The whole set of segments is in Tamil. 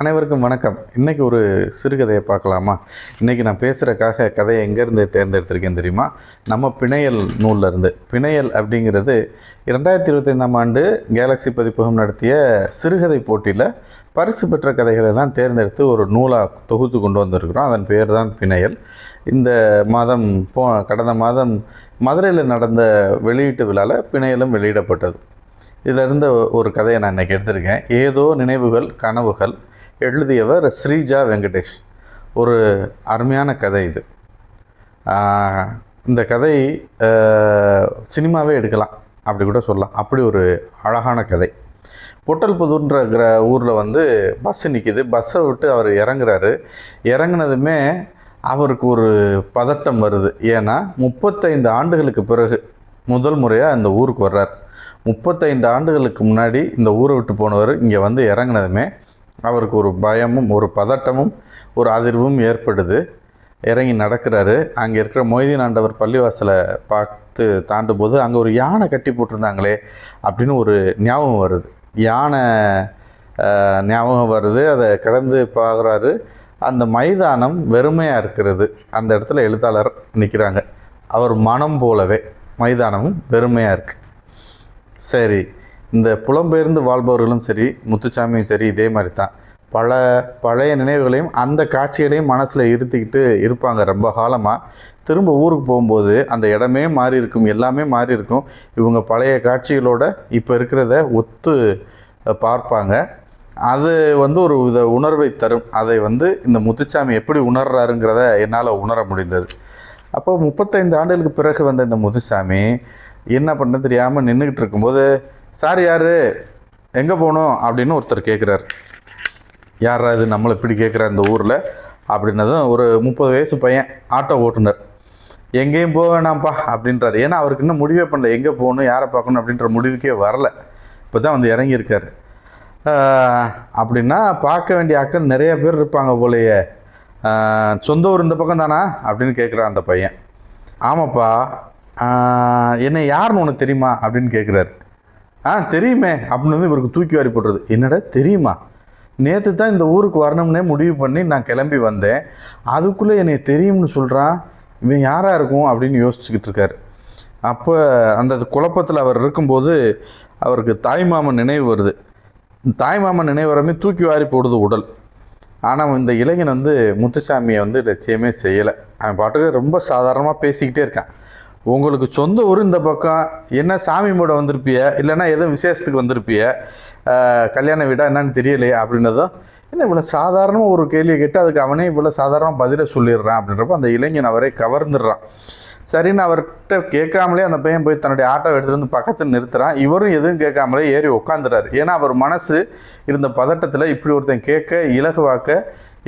அனைவருக்கும் வணக்கம். இன்றைக்கி ஒரு சிறுகதையை பார்க்கலாமா? இன்றைக்கி நான் பேசுகிறக்காக கதையை எங்கேருந்து தேர்ந்தெடுத்திருக்கேன் தெரியுமா? நம்ம பிணையல் நூல்லிருந்து. பிணையல் அப்படிங்கிறது இரண்டாயிரத்தி இருபத்தைந்தாம் ஆண்டு கேலக்ஸி பதிப்பகம் நடத்திய சிறுகதை போட்டியில் பரிசு பெற்ற கதைகளெல்லாம் தேர்ந்தெடுத்து ஒரு நூலாக தொகுத்து கொண்டு வந்திருக்கிறோம். அதன் பேர் தான் பிணையல். இந்த மாதம் போ கடந்த மாதம் மதுரையில் நடந்த வெளியீட்டு விழாவில் பிணையலும் வெளியிடப்பட்டது. இதிலிருந்து ஒரு கதையை நான் இன்றைக்கி எடுத்திருக்கேன். ஏதோ நினைவுகள் கனவுகள் எழுதியவர் ஸ்ரீஜா வெங்கடேஷ். ஒரு அருமையான கதை இது. இந்த கதை சினிமாவே எடுக்கலாம் அப்படி கூட சொல்லலாம். அப்படி ஒரு அழகான கதை. பொட்டல்புதூர்ன்ற கிர ஊரில் வந்து பஸ்ஸு நிற்கிது பஸ்ஸை விட்டு அவர் இறங்குறாரு. இறங்குனதுமே அவருக்கு ஒரு பதட்டம் வருது. ஏன்னா முப்பத்தைந்து ஆண்டுகளுக்கு பிறகு முதல் முறையாக இந்த ஊருக்கு வர்றார். முப்பத்தைந்து ஆண்டுகளுக்கு முன்னாடி இந்த ஊரை விட்டு போனவர் இங்கே வந்து இறங்குனதுமே அவருக்கு ஒரு பயமும் ஒரு பதட்டமும் ஒரு அதிர்வும் ஏற்படுது. இறங்கி நடக்கிறாரு. அங்கே இருக்கிற மொய்தீன் ஆண்டவர் பள்ளிவாசலை பார்த்து தாண்டும் போது அங்கே ஒரு யானை கட்டி போட்டிருந்தாங்களே அப்படின்னு ஒரு ஞாபகம் வருது. யானை ஞாபகம் வருது. அதை கடந்து பார்க்குறாரு அந்த மைதானம் வெறுமையாக இருக்கிறது. அந்த இடத்துல எழுத்தாளர் நிற்கிறாங்க அவர் மனம் போலவே மைதானமும் வெறுமையாக இருக்குது சரி இந்த புலம்பெயர்ந்து வாழ்பவர்களும் சரி முத்துச்சாமியும் சரி இதே மாதிரி தான் பல பழைய நினைவுகளையும் அந்த காட்சிகளையும் மனசில் இருத்திக்கிட்டு இருப்பாங்க ரொம்ப காலமாக திரும்ப ஊருக்கு போகும்போது அந்த இடமே மாறி இருக்கும் எல்லாமே மாறி இருக்கும். இவங்க பழைய காட்சிகளோட இப்போ இருக்கிறத ஒத்து பார்ப்பாங்க. அது வந்து ஒரு வித உணர்வை தரும். அதை வந்து இந்த முத்துச்சாமி எப்படி உணர்றாருங்கிறத என்னால் உணர முடிந்தது. அப்போ முப்பத்தைந்து ஆண்டுகளுக்கு பிறகு வந்த இந்த முத்துசாமி என்ன பண்ண தெரியாமல் நின்றுக்கிட்டு இருக்கும்போது சார் யார்? எங்கே போகணும்? அப்படின்னு ஒருத்தர் கேட்குறாரு யாரா இது? நம்மளை இப்படி கேட்குற இந்த ஊரில்? அப்படின்னதும் ஒரு முப்பது வயசு பையன் ஆட்டோ ஓட்டுனர். எங்கேயும் போக வேணாம்ப்பா அப்படின்றாரு. ஏன்னா அவருக்கு இன்னும் முடிவே பண்ணல. எங்கே போகணும்? யாரை பார்க்கணும்? அப்படின்ற முடிவுக்கே வரல. இப்போ தான் வந்து இறங்கியிருக்காரு. அப்படின்னா பார்க்க வேண்டிய ஆட்கள் நிறைய பேர் இருப்பாங்க போலயே. சொந்த ஊர் இந்த பக்கம் தானா? அப்படின்னு கேட்குறான் அந்த பையன். ஆமாப்பா. என்னை யாருன்னு உனக்கு தெரியுமா? அப்படின்னு கேட்குறாரு ஆ தெரியுமே. அப்படின்னு வந்து இவருக்கு தூக்கி வாரி போடுறது என்னடா தெரியுமா? நேற்று தான் இந்த ஊருக்கு வரணும்னே முடிவு பண்ணி நான் கிளம்பி வந்தேன். அதுக்குள்ளே என்னை தெரியும்னு சொல்கிறான் இவன் யாராக இருக்கும் அப்படின்னு யோசிச்சுக்கிட்டு இருக்காரு. அப்போ அந்த குழப்பத்தில் அவர் இருக்கும்போது அவருக்கு தாய்மாமன் நினைவு வருது. தாய்மாமன் நினைவு வரமே தூக்கி வாரி போடுது உடல். ஆனால் இந்த இளைஞன் வந்து முத்துசாமியை வந்து லட்சியமே செய்யலை. அவன் பாட்டுக்கு ரொம்ப சாதாரணமாக பேசிக்கிட்டே இருக்கான். உங்களுக்கு சொந்த ஊர் இந்த பக்கம் என்ன சாமி மூட வந்திருப்பிய இல்லைன்னா எதுவும் விசேஷத்துக்கு வந்திருப்பிய கல்யாண வீடா என்னன்னு தெரியலையே அப்படின்னதும் என்ன இவ்வளோ சாதாரணமாக ஒரு கேள்வியை கேட்டு அதுக்கு அவனே இவ்வளோ சாதாரணமாக பதிலை சொல்லிடுறான் அப்படின்றப்ப அந்த இளைஞன் அவரை கவர்ந்துடுறான். சரின்னு அவர்கிட்ட கேட்காமலே அந்த பையன் போய் தன்னுடைய ஆட்டோ எடுத்துகிட்டு வந்து பக்கத்தில் நிறுத்துறான். இவரும் எதுவும் கேட்காமலே ஏறி உட்காந்துறாரு ஏன்னா அவர் மனசு இருந்த பதட்டத்தில் இப்படி ஒருத்தன் கேட்க இலகுவாக்க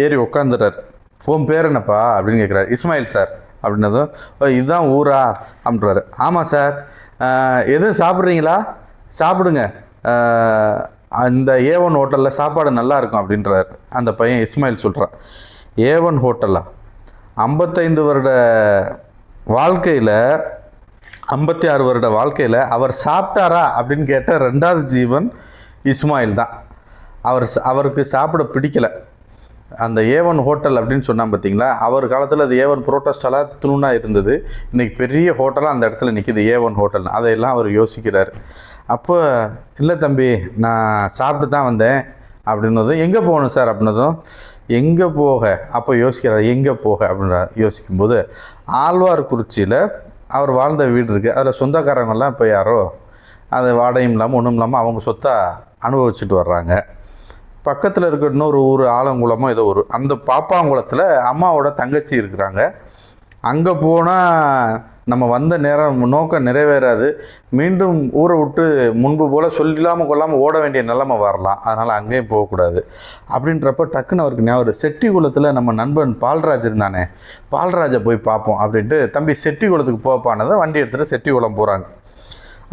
ஏறி உட்காந்துறாரு உன் பேர் என்னப்பா அப்படின்னு கேட்குறாரு. இஸ்மாயில் சார். அப்படின்னதும் இதுதான் ஊரா? அப்படின்றாரு. ஆமாம் சார். எதுவும் சாப்பிட்றீங்களா? சாப்பிடுங்க. அந்த ஏ ஒன் ஹோட்டலில் சாப்பாடு நல்லா இருக்கும் அப்படின்றாரு. அந்த பையன் இஸ்மாயில் சொல்கிறான் ஏ ஒன் ஹோட்டலா? ஐம்பத்தைந்து வருட வாழ்க்கையில் ஐம்பத்தி ஆறு வருட வாழ்க்கையில் அவர் சாப்பிட்டாரா? அப்படின்னு கேட்ட ரெண்டாவது ஜீவன் இஸ்மாயில் தான். அவர் அவருக்கு சாப்பிட பிடிக்கல. அந்த ஏவன் ஹோட்டல் அப்படின்னு சொன்னால் பார்த்தீங்களா? அவர் காலத்தில் அது ஏவன் புரோட்டஸ்டலாக துணுனாக இருந்தது. இன்றைக்கி பெரிய ஹோட்டலாக அந்த இடத்துல நிற்கிது ஏவன் ஹோட்டல் அதையெல்லாம் அவர் யோசிக்கிறார். அப்போ இல்லை தம்பி நான் சாப்பிட்டு தான் வந்தேன். அப்படின்னதும் எங்கே போகணும் சார்? அப்படின்னதும் எங்கே போக? அப்போ யோசிக்கிறார் எங்கே போக? அப்படின்ற யோசிக்கும்போது ஆழ்வார்குறிச்சியில் அவர் வாழ்ந்த வீடு இருக்குது அதில் சொந்தக்காரங்கள்லாம் இப்போ யாரோ அது வாடகையும் இல்லாமல் ஒன்றும் இல்லாமல் அவங்க சொத்தை அனுபவிச்சுட்டு வர்றாங்க. பக்கத்தில் இருக்கிற இன்னொரு ஊர் ஆலங்குளமோ ஏதோ ஒரு அந்த பாப்பாங்குளத்தில் அம்மாவோட தங்கச்சி இருக்கிறாங்க. அங்கே போனால் நம்ம வந்த நேரம் நோக்கம் நிறைவேறாது. மீண்டும் ஊரை விட்டு முன்பு போல் சொல்லாமல் கொள்ளாமல் ஓட வேண்டிய நிலைமை வரலாம். அதனால் அங்கேயும் போகக்கூடாது. அப்படின்றப்ப டக்குன்னு அவருக்கு ஞாபகம் செட்டி குளத்தில் நம்ம நண்பன் பால்ராஜ் இருந்தானே பால்ராஜை போய் பார்ப்போம் அப்படின்ட்டு தம்பி செட்டி குளத்துக்கு போப்பானதை வண்டி எடுத்துகிட்டு செட்டி குளம் போகிறாங்க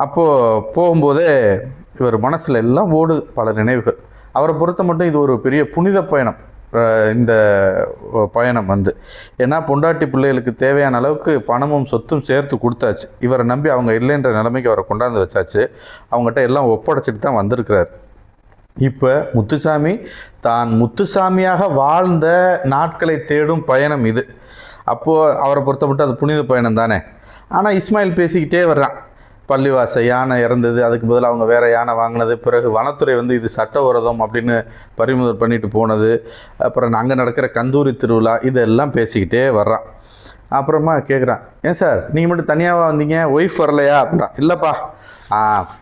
அப்போது போகும்போதே இவர் மனசில் எல்லாம் ஓடுது பல நினைவுகள். அவரை பொறுத்த மட்டும் இது ஒரு பெரிய புனித பயணம். இந்த பயணம் வந்து. ஏன்னா பொண்டாட்டி பிள்ளைகளுக்கு தேவையான அளவுக்கு பணமும் சொத்தும் சேர்த்து கொடுத்தாச்சு. இவரை நம்பி அவங்க இல்லைன்ற நிலைமைக்கு அவரை கொண்டாந்து வச்சாச்சு. அவங்ககிட்ட எல்லாம் ஒப்படைச்சிட்டு தான் வந்திருக்கிறார். இப்போ முத்துசாமி தான் முத்துசாமியாக வாழ்ந்த நாட்களை தேடும் பயணம் இது. அப்போது அவரை பொறுத்தப்பட்டு அது புனித பயணம் தானே. ஆனால் இஸ்மாயில் பேசிக்கிட்டே வர்றான். பள்ளிவாச யானை இறந்தது அதுக்கு பதிலாக அவங்க வேறு யானை வாங்கினது. பிறகு வனத்துறை வந்து இது சட்டவிரோதம் அப்படின்னு பறிமுதல் பண்ணிட்டு போனது. அப்புறம் அங்கே நடக்கிற கந்தூரி திருவிழா இதெல்லாம் பேசிக்கிட்டே வர்றான். அப்புறமா கேட்குறான் ஏன் சார் நீங்கள் மட்டும் தனியாகவா வந்தீங்க? ஒய்ஃப் வரலையா? அப்படின்றான் இல்லைப்பா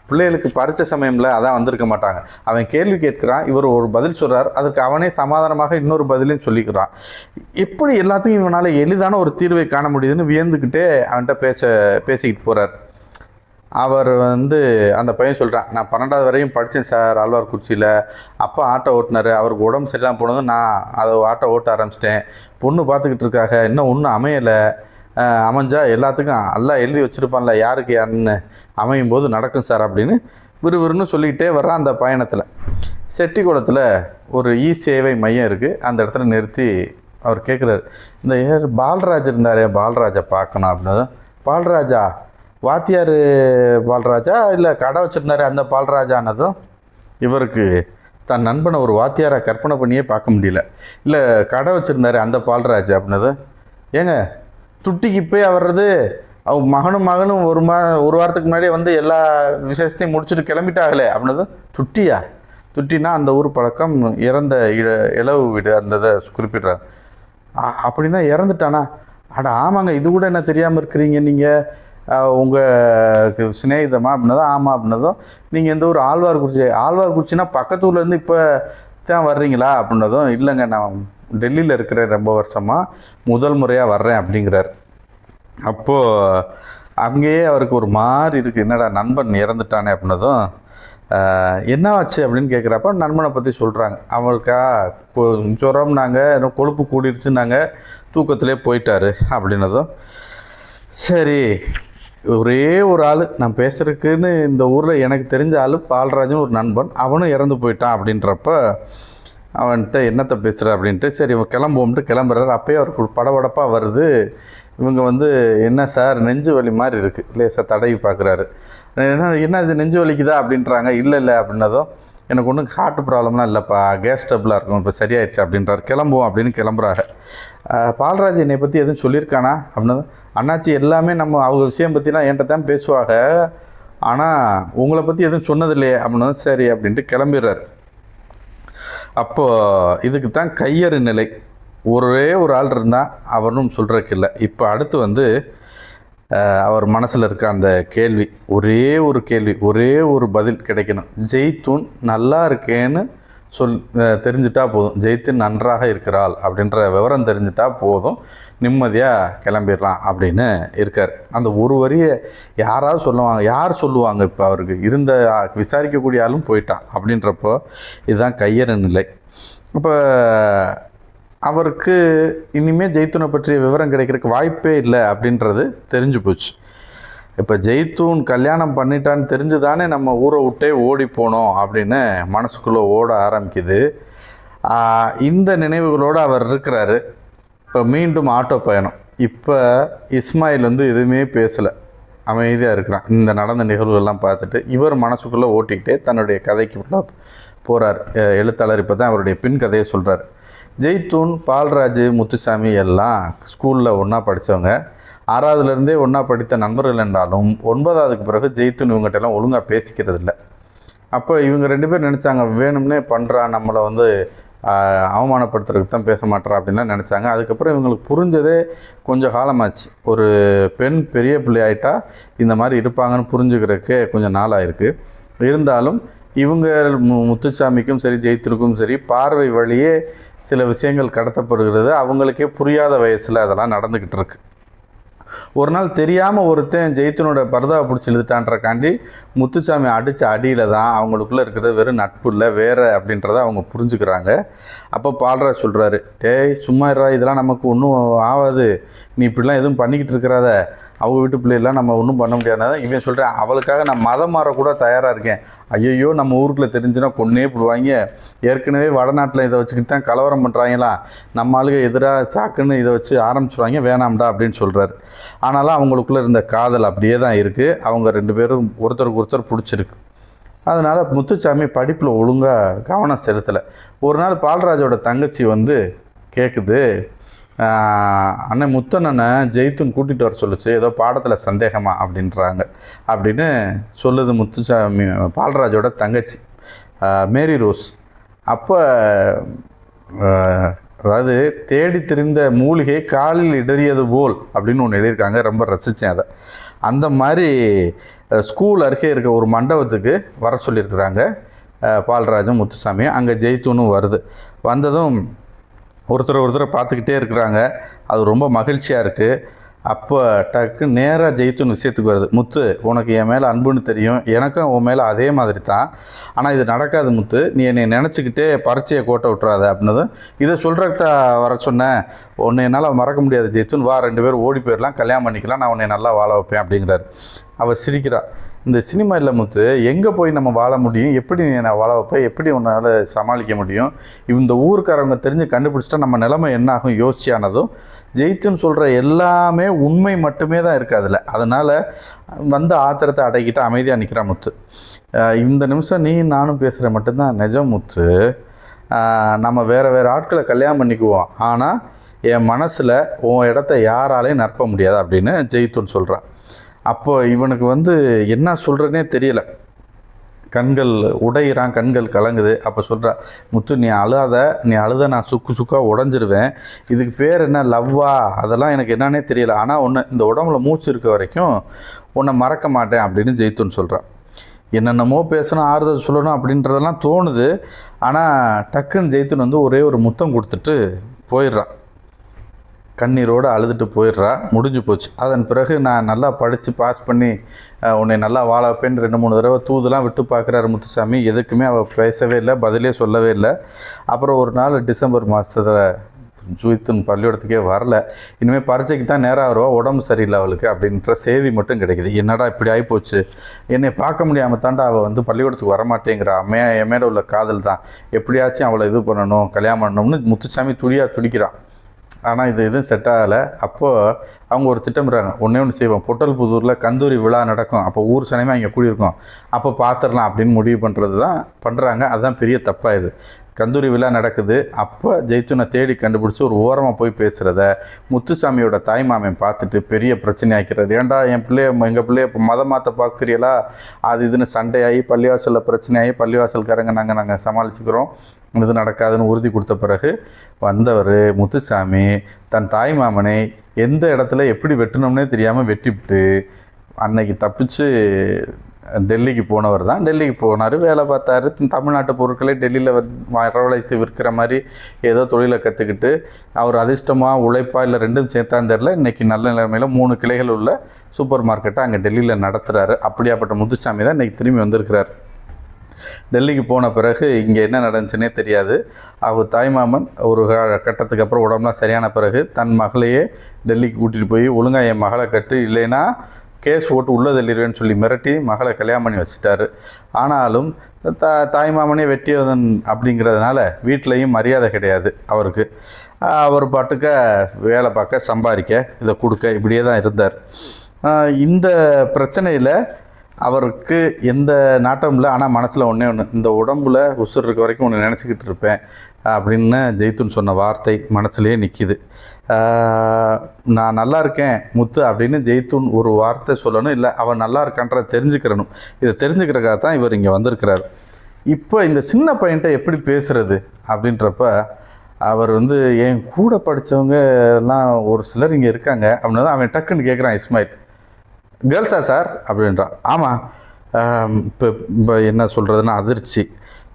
பிள்ளைகளுக்கு பறித்த சமயம்ல அதான் வந்திருக்க மாட்டாங்க. அவன் கேள்வி கேட்குறான் இவர் ஒரு பதில் சொல்கிறார் அதுக்கு அவனே சமாதானமாக இன்னொரு பதிலையும் சொல்லிக்கிறான். எப்படி எல்லாத்துக்கும் இவனால் எளிதான ஒரு தீர்வை காண முடியுதுன்னு வியந்துக்கிட்டே அவன்கிட்ட பேச பேசிக்கிட்டு போகிறார் அவர் வந்து அந்த பையன் சொல்கிறான் நான் பன்னெண்டாவது வரையும் படித்தேன் சார் ஆழ்வார்குறிச்சியில் அப்பா ஆட்டோ ஓட்டினார். அவருக்கு உடம்பு சரியில்லாம போனதும் நான் அதை ஆட்டோ ஓட்ட ஆரம்பிச்சிட்டேன். பொண்ணு பார்த்துக்கிட்டு இருக்காங்க. இன்னும் ஒன்றும் அமையலை. அமைஞ்சால் அமைஞ்சா எல்லாத்துக்கும் எல்லாம் எழுதி வச்சுருப்பான்ல யாருக்கு யாருன்னு. அமையும் போது நடக்கும் சார் அப்படின்னு விறுவிறுன்னு சொல்லிக்கிட்டே வர்றான் அந்த பயணத்தில். செட்டிக்குளத்தில் ஒரு இ சேவை மையம் இருக்குது அந்த இடத்துல நிறுத்தி அவர் கேட்குறாரு இந்த ஏர் பால்ராஜ் இருந்தாரே பால்ராஜை பார்க்கணும் அப்படின்னு பால்ராஜா வாத்தியார் பால்ராஜா இல்லை கடை வச்சுருந்தாரு அந்த பால்ராஜானதும் இவருக்கு தன் நண்பனை ஒரு வாத்தியாரை கற்பனை பண்ணியே பார்க்க முடியல. இல்லை கடை வச்சுருந்தாரு அந்த பால்ராஜா அப்படின்னது. ஏங்க துட்டிக்கு போய் வர்றது அவங்க மகனும் மகனும் ஒரு மா ஒரு வாரத்துக்கு முன்னாடியே வந்து எல்லா விசேஷத்தையும் முடிச்சுட்டு கிளம்பிட்டாங்களே அப்படின்னது. துட்டியா? துட்டினா அந்த ஊர் பழக்கம் இறந்த இளவு வீடு அந்த இதை குறிப்பிடுறாங்க அப்படின்னா இறந்துட்டானா? அட ஆமாங்க இது கூட என்ன தெரியாமல் இருக்கிறீங்க நீங்கள் உங்கள் சிநேகிதமா அப்படின்னதும் ஆமாம் அப்படின்னதும் நீங்கள் எந்த ஊர் ஆழ்வார்குறிச்சி ஆழ்வார்குறிச்சின்னா பக்கத்து ஊர்லேருந்து இப்போ தான் வர்றீங்களா அப்படின்னதும் இல்லைங்க நான் டெல்லியில் இருக்கிறேன் ரொம்ப வருஷமாக முதல் முறையாக வர்றேன் அப்படிங்கிறார். அப்போது அங்கேயே அவருக்கு ஒரு மாதிரி இருக்குது என்னடா நண்பன் இறந்துட்டானே அப்படின்னதும் என்ன ஆச்சு அப்படின்னு கேட்குறப்ப நண்பனை பற்றி சொல்கிறாங்க அவருக்கா கொ- நாங்கள் இன்னும் கொழுப்பு கூடிருச்சுன்னாங்க தூக்கத்திலே போயிட்டாரு அப்படின்னதும் சரி ஒரே ஒரு ஆள் நான் பேசுகிறதுக்குன்னு இந்த ஊரில் எனக்கு தெரிஞ்ச ஆள் பால்ராஜன் ஒரு நண்பன். அவனும் இறந்து போயிட்டான் அப்படின்றப்ப அவன்கிட்ட என்னத்தை பேசுகிற அப்படின்ட்டு சரி இவன் கிளம்புவோம்ட்டு கிளம்புறாரு. அப்பயே அவருக்கு ஒரு படபடப்பாக வருது. இவங்க வந்து என்ன சார் நெஞ்சு வலி மாதிரி இருக்குது லேசாக தடவி பார்க்குறாரு என்ன என்ன இது நெஞ்சு வலிக்குதா? அப்படின்றாங்க. இல்லை இல்லை அப்படின்னதும் எனக்கு ஒன்றும் ஹார்ட் ப்ராப்ளம்லாம் இல்லைப்பா. கேஸ் டபுளாக இருக்கும். இப்போ சரியாயிடுச்சு அப்படின்றார். கிளம்புவோம் அப்படின்னு கிளம்புறாரு. பால்ராஜ் என்னை பற்றி எதுவும் சொல்லியிருக்கானா? அப்படின்னா அண்ணாச்சி எல்லாமே நம்ம அவங்க விஷயம் பற்றிலாம் என்கிட்ட தான் பேசுவாங்க ஆனால் உங்களை பற்றி எதுவும் சொன்னதில்லையே அப்படின்னு சரி அப்படின்ட்டு கிளம்பிடுறார். அப்போது இதுக்கு தான் கையறு நிலை. ஒரே ஒரு ஆள் இருந்தால் அவரும் சொல்கிறதுக்கு இல்லை. இப்போ அடுத்து வந்து அவர் மனசில் இருக்க அந்த கேள்வி ஒரே ஒரு கேள்வி ஒரே ஒரு பதில் கிடைக்கணும். ஜெய்தூன் நல்லா இருக்கேன்னு சொல் தெரிஞ்சிட்டா போதும். ஜெயித்து நன்றாக இருக்கிறாள் அப்படின்ற விவரம் தெரிஞ்சிட்டா போதும். நிம்மதியாக கிளம்பிடலாம் அப்படின்னு இருக்கார். அந்த ஒரு வரியை யாராவது சொல்லுவாங்க யார் சொல்லுவாங்க இப்போ அவருக்கு? இருந்த விசாரிக்கக்கூடிய ஆளும் போயிட்டான் அப்படின்றப்போ இதுதான் கையறு நிலை. இப்போ அவருக்கு இனிமேல் ஜெயித்துனை பற்றிய விவரம் கிடைக்கிறதுக்கு வாய்ப்பே இல்லை அப்படின்றது தெரிஞ்சு போச்சு. இப்போ ஜெய்தூன் கல்யாணம் பண்ணிட்டான்னு தெரிஞ்சு தானே நம்ம ஊரை விட்டே ஓடி போனோம் அப்படின்னு மனசுக்குள்ளே ஓட ஆரம்பிக்குது. இந்த நினைவுகளோடு அவர் இருக்கிறாரு. இப்போ மீண்டும் ஆட்டோ பயணம். இப்போ இஸ்மாயில் வந்து எதுவுமே பேசலை. அமைதியாக இருக்கிறான். இந்த நடந்த நிகழ்வுகள்லாம் பார்த்துட்டு இவர் மனசுக்குள்ளே ஓட்டிக்கிட்டே தன்னுடைய கதைக்கு உள்ள போகிறார் எழுத்தாளர் இப்போ தான் அவருடைய பின் கதையை சொல்கிறார் ஜெய்தூன் பால்ராஜ் முத்துசாமி எல்லாம் ஸ்கூலில் ஒன்றா படித்தவங்க ஆறாவதுலேருந்தே ஒன்றா படித்த நண்பர்கள் என்றாலும் ஒன்பதாவதுக்கு பிறகு ஜெயித்துன்னு இவங்ககிட்ட எல்லாம் ஒழுங்காக பேசிக்கிறது இல்லை அப்போ இவங்க ரெண்டு பேர் நினச்சாங்க வேணும்னே பண்ணுறா நம்மளை வந்து அவமானப்படுத்துறதுக்கு தான் பேச மாட்றா அப்படின்லாம் நினச்சாங்க. அதுக்கப்புறம் இவங்களுக்கு புரிஞ்சதே கொஞ்சம் காலமாச்சு. ஒரு பெண் பெரிய பிள்ளையாயிட்டா இந்த மாதிரி இருப்பாங்கன்னு புரிஞ்சுக்கிறதுக்கு கொஞ்சம் நாளாயிருக்கு. இருந்தாலும் இவங்க மு- முத்துச்சாமிக்கும் சரி ஜெயித்திருக்கும் சரி பார்வை வழியே சில விஷயங்கள் கடத்தப்படுகிறது. அவங்களுக்கே புரியாத வயசில் அதெல்லாம் நடந்துக்கிட்டு இருக்குது ஒரு நாள் தெரியாமல் ஒருத்தன் ஜெயித்தனோட பரதாவை பிடிச்சி இழுத்துட்டான்றக்காண்டி முத்துசாமி அடித்த அடியில் தான் அவங்களுக்குள்ளே இருக்கிறது வெறும் நட்பு இல்லை வேறு அப்படின்றத அவங்க புரிஞ்சுக்கிறாங்க. அப்போ பால்ராஜ் சொல்கிறாரு டேய் சும்மா இருறா இதெல்லாம் நமக்கு ஒன்றும் ஆகாது நீ இப்படிலாம் எதுவும் பண்ணிக்கிட்டு இருக்கிறாத. அவங்க வீட்டு பிள்ளைலாம் நம்ம ஒன்றும் பண்ண முடியாதுன்னா இவன் சொல்கிறேன் அவளுக்காக நான் மதம் மாறக்கூட தயாராக இருக்கேன். ஐயையோ நம்ம ஊருக்குள்ள தெரிஞ்சுன்னா கொன்னே போடுவாங்க. ஏற்கனவே வடநாட்டில் இதை வச்சுக்கிட்டு தான் கலவரம் பண்ணுறாங்களா நம்ம ஆளுக எதிராக சாக்குன்னு இதை வச்சு ஆரம்பிச்சிருவாங்க வேணாம்டா அப்படின்னு சொல்கிறாரு ஆனாலும் அவங்களுக்குள்ளே இருந்த காதல் அப்படியே தான் இருக்குது அவங்க ரெண்டு பேரும் ஒருத்தருக்கு ஒருத்தர் பிடிச்சிருக்கு. அதனால் முத்துச்சாமி படிப்பில் ஒழுங்காக கவனம் செலுத்தலை. ஒரு நாள் பால்ராஜோட தங்கச்சி வந்து கேட்குது அண்ணன் முத்தண்ணனை ஜெயித்தும் கூட்டிகிட்டு வர சொல்லுச்சு. ஏதோ பாடத்தில் சந்தேகமா அப்படின்றாங்க. அப்படின்னு சொல்லுது முத்துசாமி பால்ராஜோட தங்கச்சி மேரி ரோஸ். அப்போ அதாவது தேடி திரிந்த மூலிகை காலில் இடறியது போல் அப்படின்னு ஒன்று எழுதியிருக்காங்க. ரொம்ப ரசித்தேன் அதை. அந்த மாதிரி ஸ்கூல் அருகே இருக்க ஒரு மண்டபத்துக்கு வர சொல்லியிருக்கிறாங்க பால்ராஜும் முத்துசாமி அங்கே ஜெயித்துன்னு வருது. வந்ததும் ஒருத்தர் ஒருத்தர் பார்த்துக்கிட்டே இருக்கிறாங்க. அது ரொம்ப மகிழ்ச்சியாக இருக்குது அப்போ டக்கு நேராக ஜெயித்துன்னு விஷயத்துக்கு வருது. முத்து உனக்கு என் மேலே அன்புன்னு தெரியும். எனக்கும் உன் மேலே அதே மாதிரி தான். ஆனால் இது நடக்காது முத்து. நீ என்னை நினச்சிக்கிட்டே பரீட்சையை கோட்டை விட்டுறாத அப்படின்னதும் இதை சொல்கிறத வர சொன்னேன். உன்னை என்னால் மறக்க முடியாது ஜெயித்துன்னு. வா ரெண்டு பேரும் ஓடி போயிடலாம் கல்யாணம் பண்ணிக்கலாம். நான் உன்னை நல்லா வாழ வைப்பேன் அப்படிங்கிறாரு. அவள் சிரிக்கிறாள் இந்த சினிமா இல்லை முத்து எங்கே போய் நம்ம வாழ முடியும்? எப்படி நீ நான் வாழ வைப்பேன்? எப்படி உன்னால் சமாளிக்க முடியும்? இந்த ஊருக்காரவங்க தெரிஞ்சு கண்டுபிடிச்சிட்டா நம்ம நிலைமை என்ன ஆகும்? யோசிச்சானதும் ஜெயித்துன்னு சொல்கிற எல்லாமே உண்மை மட்டுமே தான் இருக்குது அதில். அதனால் வந்து ஆத்திரத்தை அடக்கிட்டு அமைதியாக நிற்கிறா முத்து. இந்த நிமிஷம் நீ நானும் பேசுகிற மட்டும்தான் நிஜம் முத்து. நம்ம வேறு வேறு ஆட்களை கல்யாணம் பண்ணிக்குவோம். ஆனால் என் மனசில் உன் இடத்த யாராலையும் நற்ப முடியாது அப்படின்னு ஜெயித்துன்னு சொல்கிறான் அப்போ இவனுக்கு வந்து என்ன சொல்கிறேனே தெரியல. கண்கள் உடையிறான் கண்கள் கலங்குது. அப்போ சொல்கிறா முத்து நீ அழுத நீ அழுத நான் சுக்கு சுக்காக உடஞ்சிருவேன். இதுக்கு பேர் என்ன? லவ்வா? அதெல்லாம் எனக்கு என்னன்னே தெரியல. ஆனால் ஒன்று இந்த உடம்புல மூச்சு இருக்க வரைக்கும் உன்னை மறக்க மாட்டேன் அப்படின்னு ஜெயித்துன்னு சொல்கிறான் என்னென்னமோ பேசணும் ஆறுதல் சொல்லணும் அப்படின்றதெல்லாம் தோணுது. ஆனால் டக்குன்னு ஜெயித்துன்னு வந்து ஒரே ஒரு முத்தம் கொடுத்துட்டு போயிடுறான் கண்ணீரோடு அழுதுட்டு போயிடுறா. முடிஞ்சு போச்சு. அதன் பிறகு நான் நல்லா படித்து பாஸ் பண்ணி உன்னை நல்லா வாழ வைப்பேன்னு ரெண்டு மூணு தடவை தூதெல்லாம் விட்டு பார்க்குறாரு முத்துசாமி. எதுக்குமே அவள் பேசவே இல்லை பதிலே சொல்லவே இல்லை. அப்புறம் ஒரு நாள் டிசம்பர் மாதத்தில் ஜூயித்துன் பள்ளிக்கூடத்துக்கே வரல. இனிமேல் பரீட்சைக்கு தான் நேராக வருவா உடம்பு சரியில்லை அவளுக்கு அப்படின்ற செய்தி மட்டும் கிடைக்குது. என்னடா இப்படி ஆகிப்போச்சு என்னை பார்க்க முடியாமல் தாண்டா அவள் வந்து பள்ளிக்கூடத்துக்கு வரமாட்டேங்கிறா. மே என் மேலே உள்ள காதல் தான். எப்படியாச்சும் அவளை இது பண்ணணும் கல்யாணம் பண்ணணும்னு முத்துசாமி துடியாக துடிக்கிறான். ஆனால் இது எதுவும் செட் ஆகலை. அப்போது அவங்க ஒரு திட்டமிடுறாங்க ஒன்றே ஒன்று செய்வோம். பொட்டல் புதூரில் கந்தூரி விழா நடக்கும். அப்போ ஊர் சனமே அங்கே கூடியிருக்கோம். அப்போ பார்த்துடலாம் அப்படின்னு முடிவு பண்ணுறது தான் பண்ணுறாங்க அதுதான் பெரிய தப்பாகுது கந்தூரி விழா நடக்குது. அப்போ ஜெயித்துனை தேடி கண்டுபிடிச்சி ஒரு ஓரமாக போய் பேசுகிறத முத்துசாமியோட தாய்மாமன் பார்த்துட்டு பெரிய பிரச்சனையாக்கிறார் ஏன்டா என் பிள்ளைய எங்கள் பிள்ளைய இப்போ மதம் மாற்ற பார்க்குறீங்களா? அது இதுன்னு சண்டையாகி பள்ளிவாசலில் பிரச்சனையாகி பள்ளிவாசல்காரங்க நாங்கள் நாங்கள் சமாளிச்சுக்கிறோம். இது நடக்காதுன்னு உறுதி கொடுத்த பிறகு வந்தவர் முத்துசாமி தன் தாய் மாமனை எந்த இடத்துல எப்படி வெட்டணும்னே தெரியாமல் வெட்டிவிட்டு அன்னைக்கு தப்பிச்சு டெல்லிக்கு போனவர் தான். டெல்லிக்கு போனார் வேலை பார்த்தாரு. தமிழ்நாட்டு பொருட்களை டெல்லியில் வரவழைத்து விற்கிற மாதிரி ஏதோ தொழிலை கற்றுக்கிட்டு அவர் அதிர்ஷ்டமாக உழைப்பா இல்லை ரெண்டும் சேர்த்தான்னு தெரில இன்றைக்கி நல்ல நிலைமையில் மூணு கிளைகள் உள்ள சூப்பர் மார்க்கெட்டை அங்கே டெல்லியில் நடத்துகிறாரு அப்படியாப்பட்ட முத்துசாமி தான் இன்றைக்கி திரும்பி வந்திருக்கிறார். டெல்லிக்கு போன பிறகு இங்கே என்ன நடந்துச்சுன்னே தெரியாது. அவர் தாய்மாமன் ஒரு கட்டத்துக்கு அப்புறம் உடம்புலாம் சரியான பிறகு தன் மகளையே டெல்லிக்கு கூட்டிகிட்டு போய் ஒழுங்காக என் மகளை கட்டு. இல்லைன்னா கேஸ் போட்டு உள்ளே தள்ளிடுவேன்னு சொல்லி மிரட்டி மகளை கல்யாணம் பண்ணி வச்சுட்டாரு. ஆனாலும் தா தாய்மாமனே வெட்டியவன் அப்படிங்கிறதுனால வீட்லேயும் மரியாதை கிடையாது அவருக்கு. அவர் பாட்டுக்க வேலை பார்க்க சம்பாதிக்க இதை கொடுக்க இப்படியே தான் இருந்தார் இந்த பிரச்சனையில் அவருக்கு எந்த நாட்டம் இல்லை ஆனால் மனசில் ஒன்றே ஒன்று இந்த உடம்புல உசுர் இருக்க வரைக்கும் ஒன்று நினச்சிக்கிட்டு இருப்பேன் அப்படின்னு ஜெய்துன் சொன்ன வார்த்தை மனசுலேயே நிற்கிது நான் நல்லா இருக்கேன் முத்து அப்படின்னு ஜெய்துன் ஒரு வார்த்தை சொல்லணும் இல்லை அவன் நல்லா இருக்கான்றதை தெரிஞ்சுக்கிறணும். இதை தெரிஞ்சுக்கிறக்காக தான் இவர் இங்கே வந்திருக்கிறார். இப்போ இந்த சின்ன பையன்கிட்ட எப்படி பேசுகிறது அப்படின்றப்ப அவர் வந்து என் கூட படித்தவங்க எல்லாம் ஒரு சிலர் இங்கே இருக்காங்க அப்படின்னு தான் அவன் டக்குன்னு கேட்குறான் இஸ்மாயில். கேர்ள்ஸா சார் அப்படின்றான் ஆமாம் இப்போ இப்போ என்ன சொல்கிறதுன்னா அதிர்ச்சி.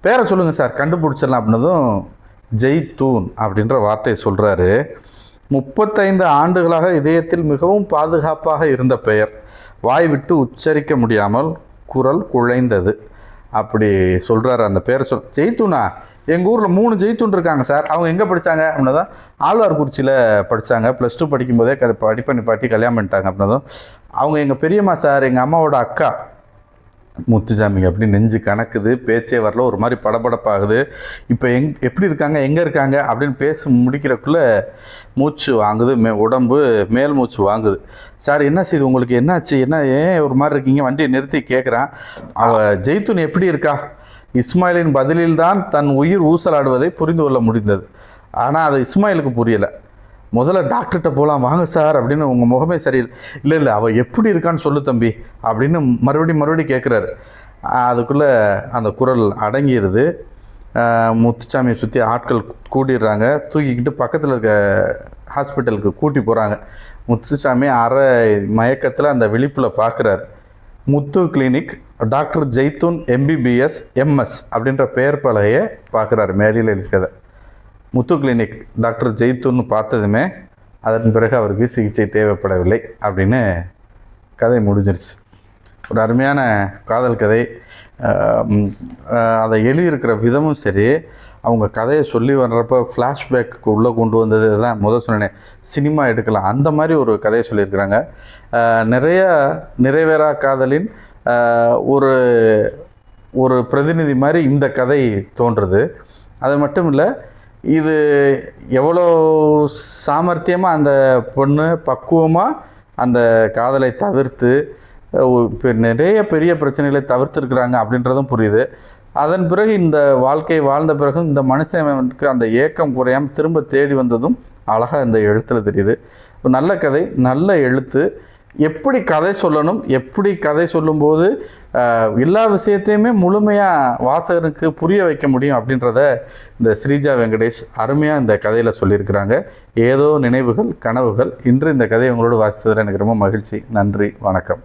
பேரை சொல்லுங்கள் சார் கண்டுபிடிச்சிடலாம் அப்படின்னதும் ஜெய்தூன் அப்படின்ற வார்த்தையை சொல்கிறாரு முப்பத்தைந்து ஆண்டுகளாக இதயத்தில் மிகவும் பாதுகாப்பாக இருந்த பெயர். வாய் விட்டு உச்சரிக்க முடியாமல் குரல் குழைந்தது. அப்படி சொல்கிறாரு அந்த பேரை சொல் ஜெய்தூனா எங்கள் ஊரில் மூணு ஜெய்தூன் இருக்காங்க சார். அவங்க எங்கே படித்தாங்க அப்படின்னதான் ஆழ்வார்குறிச்சியில் படித்தாங்க ப்ளஸ் டூ படிக்கும்போதே க படிப்பண்ணி பாட்டி கல்யாணம் பண்ணிட்டாங்க அப்படின்னதும் அவங்க எங்கள் பெரியம்மா சார் எங்கள் அம்மாவோட அக்கா முத்துஜாமிங்க அப்படி நெஞ்சு கணக்குது பேச்சே வரல ஒரு மாதிரி படபடப்பாகுது. இப்போ எங் எப்படி இருக்காங்க எங்கே இருக்காங்க அப்படின்னு பேசி முடிக்கிறக்குள்ளே மூச்சு வாங்குது மே உடம்பு மேல் மூச்சு வாங்குது. சார் என்ன செய்யுது உங்களுக்கு என்னாச்சு? என்ன ஏன் ஒரு மாதிரி இருக்கீங்க? வண்டியை நிறுத்தி கேட்குறான் அவள் ஜெய்துன் எப்படி இருக்கா? இஸ்மாயிலின் பதிலில்தான் தன் உயிர் ஊசலாடுவதை புரிந்து கொள்ள முடிந்தது. ஆனால் அது இஸ்மாயிலுக்கு புரியலை. முதல்ல டாக்டர்கிட்ட போகலாம் வாங்க சார் அப்படின்னு உங்கள் முகமே சரியில்லை. இல்லை இல்லை அவள் எப்படி இருக்கான்னு சொல்லு தம்பி அப்படின்னு மறுபடியும் மறுபடியும் கேட்குறாரு அதுக்குள்ளே அந்த குரல் அடங்கிடுது முத்துச்சாமியை சுற்றி ஆட்கள் கூடிடுறாங்க. தூக்கிக்கிட்டு பக்கத்தில் இருக்க ஹாஸ்பிட்டலுக்கு கூட்டி போகிறாங்க முத்துச்சாமி அரை மயக்கத்தில் அந்த விழிப்பில் பார்க்குறாரு Muthu clinic doctor Jaitoon MBBS MS அப்படின்ற பெயர் பலகையை பார்க்குறாரு மேடையில் இருக்கிறத. முத்து கிளினிக் டாக்டர் ஜெய்தூன் பார்த்ததுமே அதன் பிறகு அவருக்கு சிகிச்சை தேவைப்படவில்லை அப்படின்னு கதை முடிஞ்சிருச்சு. ஒரு அருமையான காதல் கதை. அதை எழுதியிருக்கிற விதமும் சரி அவங்க கதையை சொல்லி வர்றப்ப ஃப்ளாஷ்பேக்கு உள்ளே கொண்டு வந்தது இதெல்லாம் முதல் சொன்னேன். சினிமா எடுக்கலாம். அந்த மாதிரி ஒரு கதையை சொல்லியிருக்கிறாங்க. நிறைய நிறைவேறா காதலின் ஒரு ஒரு பிரதிநிதி மாதிரி இந்த கதை தோன்றுறது அது மட்டும் இல்லை இது எவ்வளோ சாமர்த்தியமாக அந்த பொண்ணு பக்குவமாக அந்த காதலை தவிர்த்து இப்போ நிறைய பெரிய பிரச்சனைகளை தவிர்த்துருக்குறாங்க அப்படின்றதும் புரியுது. அதன் பிறகு இந்த வாழ்க்கை வாழ்ந்த பிறகு இந்த மனுஷனுக்கு அந்த ஏக்கம் குறையாமல் திரும்ப தேடி வந்ததும் அழகாக இந்த எழுத்தில் தெரியுது. ஒரு நல்ல கதை நல்ல எழுத்து. எப்படி கதை சொல்லணும் எப்படி கதை சொல்லும்போது எல்லா விஷயத்தையுமே முழுமையாக வாசகருக்கு புரிய வைக்க முடியும் அப்படின்றத இந்த ஸ்ரீஜா வெங்கடேஷ் அருமையாக இந்த கதையில் சொல்லியிருக்கிறாங்க. ஏதோ நினைவுகள் கனவுகள். இன்று இந்த கதையை உங்களோட வாசித்ததில் எனக்கு ரொம்ப மகிழ்ச்சி. நன்றி வணக்கம்.